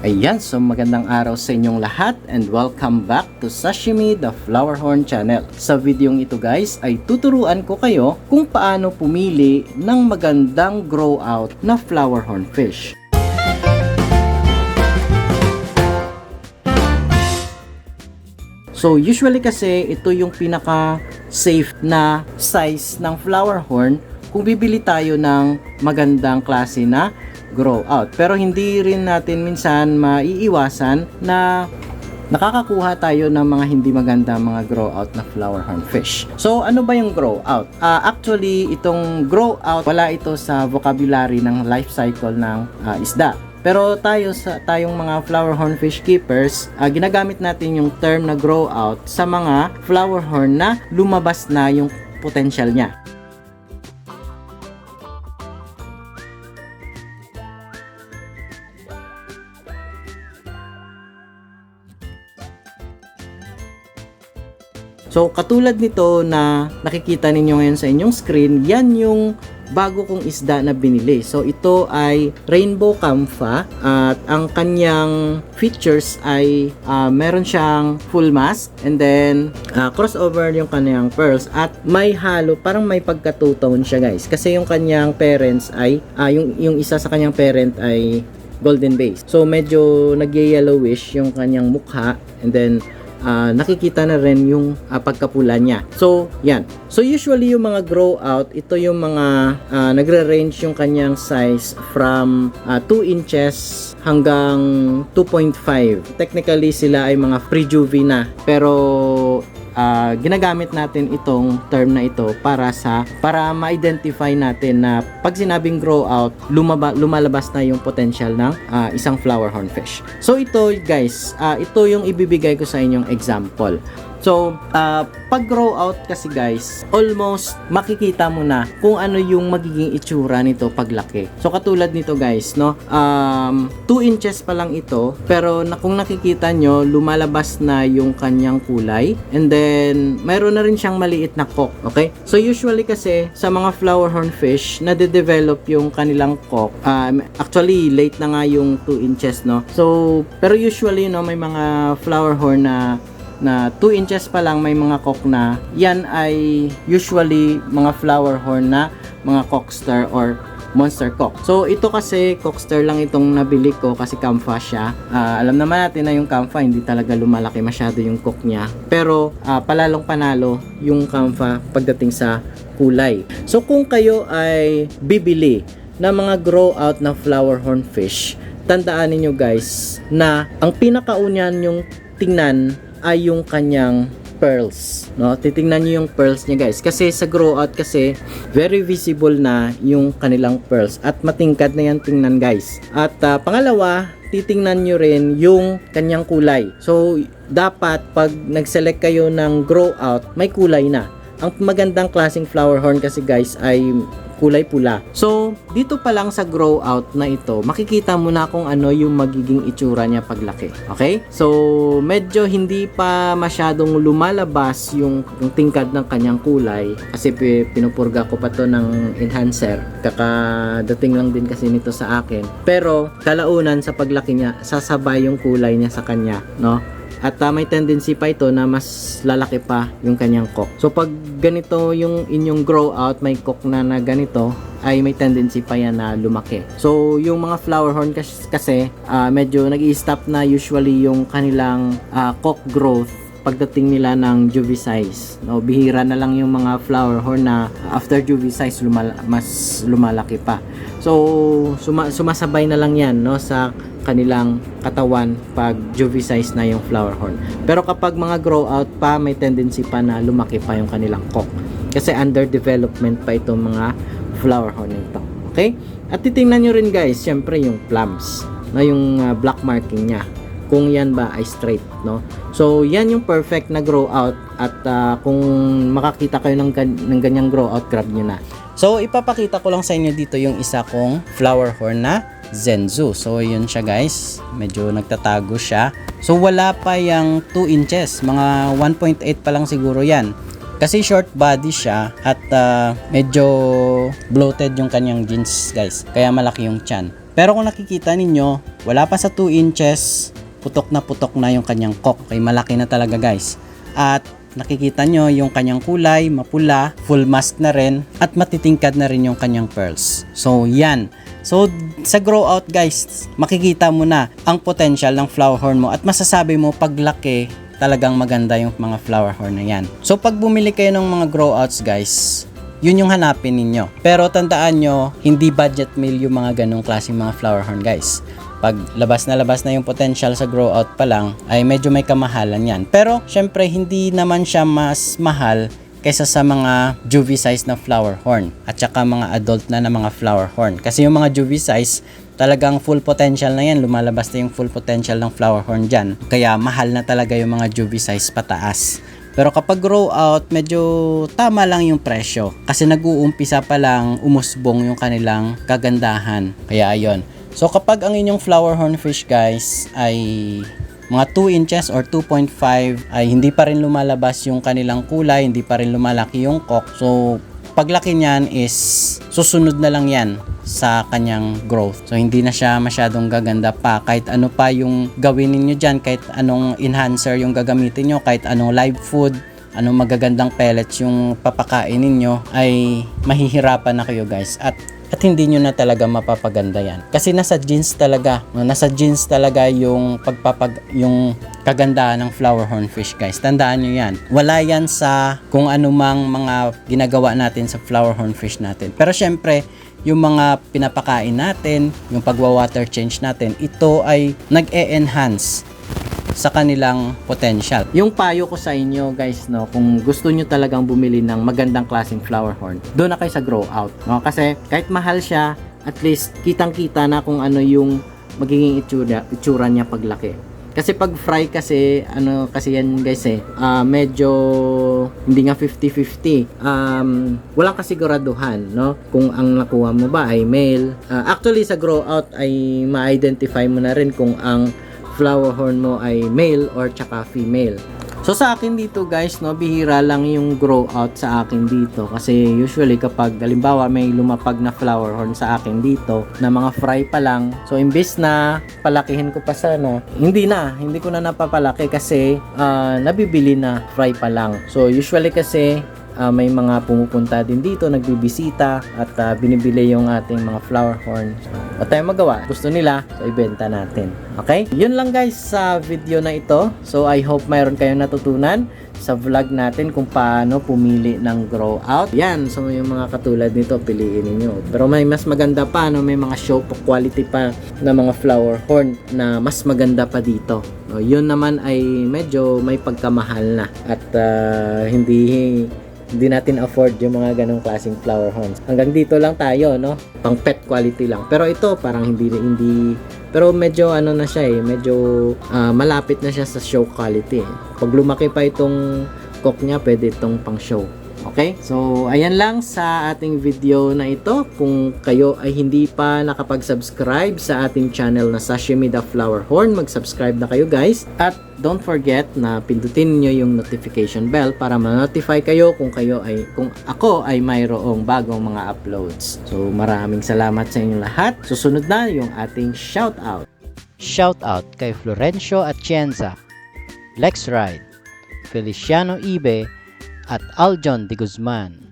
Ayan, so magandang araw sa inyong lahat and welcome back to Sashimi the Flower Horn Channel. Sa videong ito guys ay tuturuan ko kayo kung paano pumili ng magandang grow out na flower horn fish. So usually kasi ito yung pinaka safe na size ng flower horn kung bibili tayo ng magandang klase na grow out. Pero hindi rin natin minsan maiiwasan na nakakakuha tayo ng mga hindi maganda mga grow out na flower horn fish. So ano ba yung grow out? Ah, actually itong grow out wala ito sa vocabulary ng life cycle ng ah, isda. Pero tayo sa tayong mga flower horn fish keepers, ah, ginagamit natin yung term na grow out sa mga flower horn na lumabas na yung potential niya. So, katulad nito na nakikita ninyo ngayon sa inyong screen, yan yung bago kong isda na binili. So, ito ay Rainbow Campha at ang kanyang features ay ah, meron siyang full mask and then ah, crossover yung kanyang pearls at may halo, parang may pagka two-tone siya guys. Kasi yung kanyang parents ay, ah, yung, yung isa sa kanyang parent ay golden base. So, medyo nag-yellowish yung kanyang mukha and then ah, nakikita na rin yung ah, pagkapula niya. So, yan. So, usually yung mga grow out, ito yung mga ah, nagre-range yung kanyang size from ah, 2 inches hanggang 2.5. Technically, sila ay mga pre-juvie na. Pero, ah, ginagamit natin itong term na ito para sa para ma-identify natin na pag sinabing grow out lumaba, lumalabas na yung potential ng ah, isang flower horn fish. So ito guys, ah, ito yung ibibigay ko sa inyong example. So, ah, pag grow out kasi guys, almost makikita mo na kung ano yung magiging itsura nito paglaki. So, katulad nito guys, no? Um, 2 inches pa lang ito, pero na, kung nakikita nyo, lumalabas na yung kanyang kulay. And then, mayroon na rin siyang maliit na cock, okay? So, usually kasi, sa mga flower horn fish, nade-develop yung kanilang cock. Um, actually, late na nga yung 2 inches, no? So, pero usually, no, may mga flower horn na na 2 inches pa lang may mga cock na yan ay usually mga flower horn na mga cockster or monster cock. So ito kasi cockster lang itong nabili ko kasi kamfa siya. Ah, alam naman natin na yung kamfa hindi talaga lumalaki masyado yung cock niya. Pero ah, palalong panalo yung kamfa pagdating sa kulay. So kung kayo ay bibili ng mga grow out na flower horn fish, tandaan ninyo guys na ang pinakaunyan yung tingnan ay yung kanyang pearls, no? Titingnan niyo yung pearls niya, guys. Kasi sa grow out kasi very visible na yung kanilang pearls at matingkad na yan tingnan, guys. At ah, pangalawa, titingnan niyo rin yung kanyang kulay. So, dapat pag nag-select kayo ng grow out, may kulay na. Ang magandang klaseng flower horn kasi guys ay kulay pula. So, dito pa lang sa grow out na ito, makikita mo na kung ano yung magiging itsura niya paglaki. Okay? So, medyo hindi pa masyadong lumalabas yung, yung tingkad ng kanyang kulay kasi pi- pinupurga ko pa to ng enhancer. Kakadating lang din kasi nito sa akin. Pero, kalaunan sa paglaki niya, sasabay yung kulay niya sa kanya, no? At uh, may tendency pa ito na mas lalaki pa yung kanyang cock. So pag ganito yung inyong grow out, may cock na na ganito, ay may tendency pa yan na lumaki. So yung mga flower horn kasi, kasi ah, medyo nag stop na usually yung kanilang ah, cock growth pagdating nila ng juvie size. No, bihira na lang yung mga flower horn na after juvie size lumala- mas lumalaki pa. So suma- sumasabay na lang 'yan no sa kanilang katawan pag juvie size na yung flower horn. Pero kapag mga grow out pa, may tendency pa na lumaki pa yung kanilang cock. Kasi under development pa itong mga flower horn nito. Okay? At titingnan nyo rin guys, syempre yung plums, na yung uh, black marking niya kung yan ba ay straight, no? So, yan yung perfect na grow out at uh, kung makakita kayo ng, ng ganyang grow out, grab nyo na. So, ipapakita ko lang sa inyo dito yung isa kong flower horn na Zenzu. So, yun siya guys. Medyo nagtatago siya. So, wala pa yung 2 inches. Mga 1.8 pa lang siguro yan. Kasi short body siya at uh, medyo bloated yung kanyang jeans guys. Kaya malaki yung chan. Pero kung nakikita ninyo, wala pa sa 2 inches, putok na putok na yung kanyang cock. Okay, malaki na talaga guys. At nakikita nyo yung kanyang kulay, mapula, full mask na rin, at matitingkad na rin yung kanyang pearls. So, yan. So, sa grow out guys, makikita mo na ang potential ng flower horn mo at masasabi mo paglaki, talagang maganda yung mga flower horn na yan. So, pag bumili kayo ng mga grow outs guys, yun yung hanapin ninyo. Pero tandaan nyo, hindi budget meal yung mga ganong klaseng mga flower horn guys. Pag labas na labas na yung potential sa grow out pa lang, ay medyo may kamahalan yan. Pero, syempre, hindi naman siya mas mahal kaysa sa mga juvie size na flower horn at saka mga adult na na mga flower horn. Kasi yung mga juvie size, talagang full potential na yan. Lumalabas na yung full potential ng flower horn dyan. Kaya mahal na talaga yung mga juvie size pataas. Pero kapag grow out, medyo tama lang yung presyo. Kasi nag-uumpisa pa lang umusbong yung kanilang kagandahan. Kaya ayun. So kapag ang inyong flower horn fish guys ay mga 2 inches or 2.5 ay hindi pa rin lumalabas yung kanilang kulay, hindi pa rin lumalaki yung cock. So paglaki niyan is susunod na lang yan sa kanyang growth. So hindi na siya masyadong gaganda pa kahit ano pa yung gawin niyo diyan, kahit anong enhancer yung gagamitin niyo, kahit anong live food, anong magagandang pellets yung papakain ninyo ay mahihirapan na kayo guys. At at hindi nyo na talaga mapapaganda yan. Kasi nasa jeans talaga, nasa jeans talaga yung pagpapag yung kagandahan ng flower horn fish guys. Tandaan nyo yan. Wala yan sa kung anumang mga ginagawa natin sa flower horn fish natin. Pero syempre, yung mga pinapakain natin, yung pagwa-water change natin, ito ay nag-e-enhance sa kanilang potential. Yung payo ko sa inyo guys no, kung gusto nyo talagang bumili ng magandang klaseng flower horn, doon na kayo sa grow out. No? Kasi kahit mahal siya, at least kitang-kita na kung ano yung magiging itsura, itsura niya paglaki. Kasi pag fry kasi, ano kasi yan guys eh, ah, medyo hindi nga 50-50. Um, walang kasiguraduhan, no? Kung ang nakuha mo ba ay male. Ah, actually sa grow out ay ma-identify mo na rin kung ang flower horn mo ay male or tsaka female. So sa akin dito guys, no, bihira lang yung grow out sa akin dito kasi usually kapag halimbawa may lumapag na flower horn sa akin dito na mga fry pa lang, so imbis na palakihin ko pa sana, hindi na, hindi ko na napapalaki kasi ah, nabibili na fry pa lang. So usually kasi ah, may mga pumupunta din dito, nagbibisita at ah, binibili yung ating mga flower horn. O tayo magawa, gusto nila, so ibenta natin. Okay? Yun lang guys sa video na ito. So I hope mayroon kayong natutunan sa vlog natin kung paano pumili ng grow out. Yan, so yung mga katulad nito, piliin niyo. Pero may mas maganda pa, no? may mga show quality pa na mga flower horn na mas maganda pa dito. O, yun naman ay medyo may pagkamahal na at ah, hindi hindi natin afford yung mga ganong klaseng flower horns. Hanggang dito lang tayo, no? Pang pet quality lang. Pero ito parang hindi hindi pero medyo ano na siya eh, medyo ah, malapit na siya sa show quality. eh. Pag lumaki pa itong cock niya, pwede itong pang show. Okay? So, ayan lang sa ating video na ito. Kung kayo ay hindi pa nakapag-subscribe sa ating channel na Sashimi the Flower Horn, mag-subscribe na kayo guys. At don't forget na pindutin niyo yung notification bell para ma-notify kayo kung kayo ay kung ako ay mayroong bagong mga uploads. So, maraming salamat sa inyo lahat. Susunod na yung ating shout out. Shout out kay Florencio Atienza, Lex Ride, Feliciano Ibe, at Aljon de Guzman.